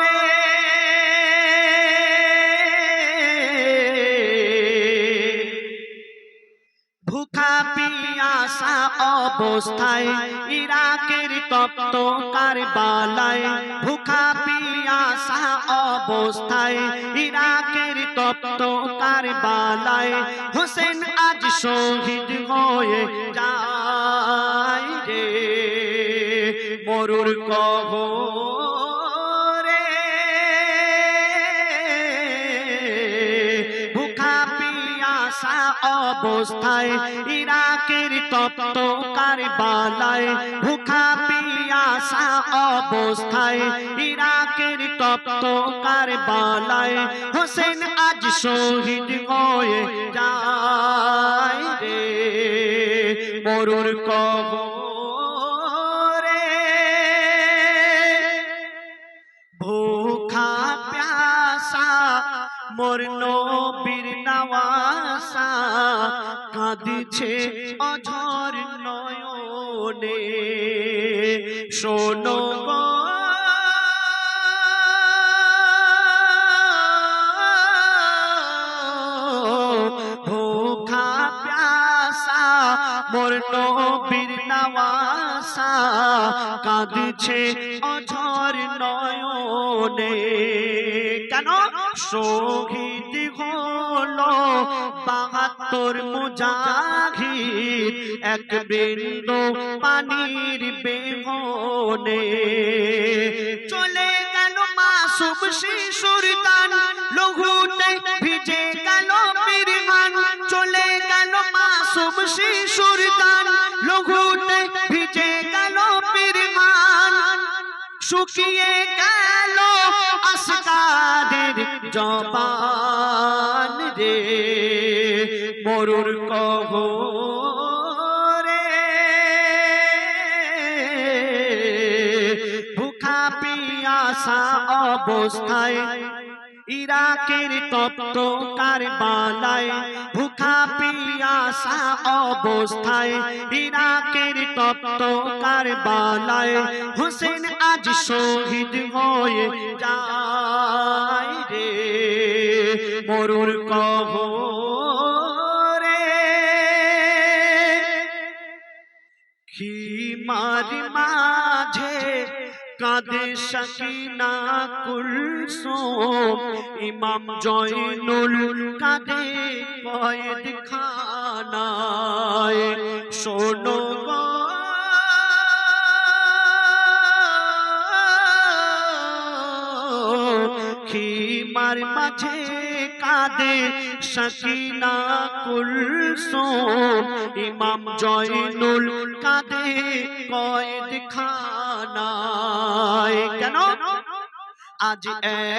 রে ভুখা পিয়াসা অবস্থায় ইরাকের তপ্ত কারবালায়, ভুখা পিয়াসা অবস্থায় ইরাকের তপ্ত কারবালায়, হোসেন আজ শহীদ হয়ে যায়। কহ ভুখা পিয়াসা অবস্থায় ইরাকের তপ্ত কারবালায় ভুখা পিয়াসা অবস্থায় ইরাকের তপ্ত কারবালায় হোসেন আজ শহীদ হয়ে যায় রে। মরুর কবরে নবীর নওয়াসা কাঁদিছে অঝর নয়নে। শোনো মোর নবীর নওয়াসা কাঁদছে অঝর নয়নে। কেন? শহীদ হলো বাহাত্তর এক বৃন্দ পানির বেহনে। চলে গেল মাসুম শিশুর দান, লঘুতে ভিজে গেল চলে গেল মাসুম শিশুর শুকিয়ে গেল আসকাদের জবান রে। মরুর কহ ভুখা পিয়াসা অবস্থায় ইরাকের তপ্ত কারবালায় ভুখা পিয়াসা অবস্থায় ইরাকের তপ্ত কারবালায় হোসেন আজ শহীদ হয়ে যায় রে। মরুর কহ খিমার মাঝে কাঁদে সকিনা কুলসুম। ইমাম জয়নুল কাঁদে কয়েদ খানায় শোনো মাঝে কাঁদে সকিনা কুলসুম। ইমাম জয়নুল কাঁদে কয়েদ খানায় কেন? আজ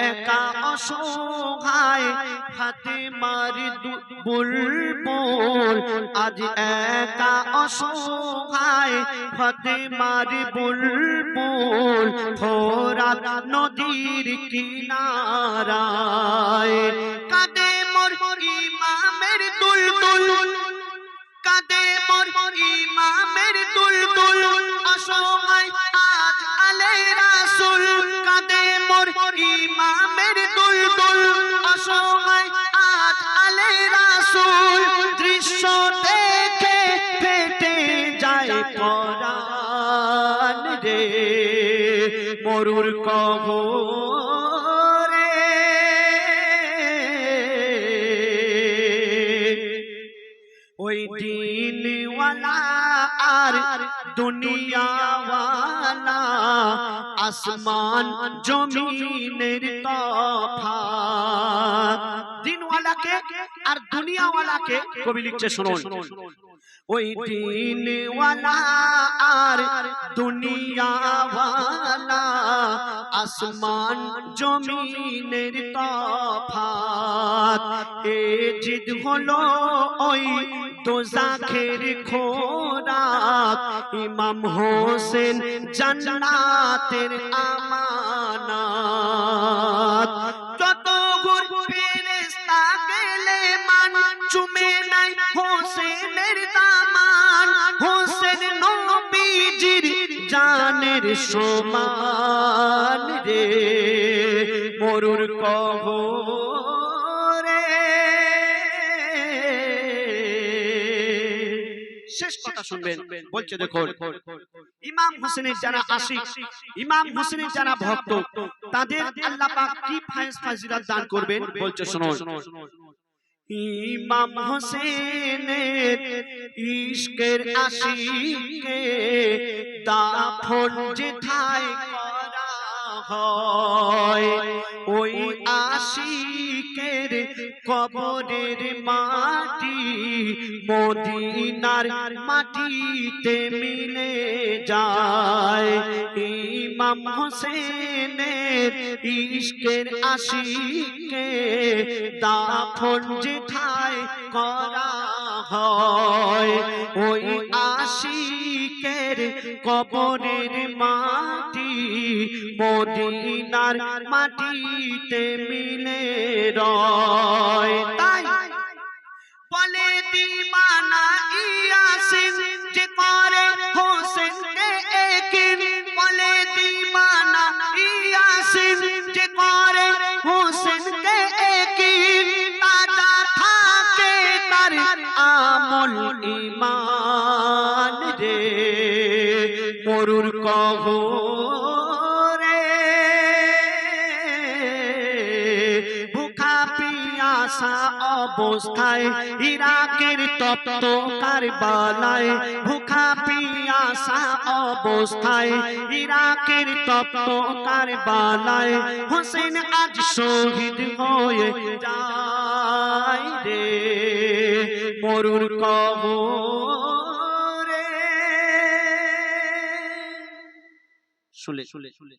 একা অসহায় হাতে মারি। বুলবুল আজ একা অসহায় হাতে মারি। বুলবুল ফোরা নদীর কিনারায়। কাঁদে মোর ইমামের তুল তুল কাঁদে মোর ইমামের তুল তুল অসহায় পরাণ রে মরুর কবরে। ওই দিনওয়ালা আর দুনিয়াওয়ালা আসমান জমিনের তফাৎ দিনওয়ালাকে আর দুনিয়াওয়ালাকে কবি লিখছে শুনুন। ওই দিনওয়ালা আর দুনিয়াওয়ালা আসমান জমিনের তফাৎ এ জিদ হলো ওই দোজাখের খোরাক। ইমাম হোসেন জান্নাতের আমানাত। জানের সমান রে, মরুর কহ রে শেষ কথা শুনবেন, বলছে দেখুন, ইমাম হোসেনের যারা আশিক, ইমাম হোসেনের যারা ভক্ত, তাদের আল্লাহ কি ফায়েজ ফাজিলাত দান করবেন? বলছে শুনুন ইমাম হোসেনের ইশকের আশিকে দাফন যেথায় করা হয়, ওই আশিকের কবরের মাটি মদিনার মাটিতে মিলে যায়। ইমাম হোসেনের ইশকের আশিকে দাফন যেথায় করা হয়। ওই আশিকের কবরের মাটি মদিনার মাটিতে মিলে রয়। তাই বলে দিমানা ইয়াসিন তার আমল ইমান রে, মরুর কহ রে ভুখা পিয়াসা অবস্থায় ইরাকের তপ্ত কারবালায় ভুখা পিয়াসা অবস্থায় ইরাকের তপ্ত কারবালায়, হোসেন আজ শহীদ হয়ে যায় রে। মরুর কবরে। শুলে শুলে শুলে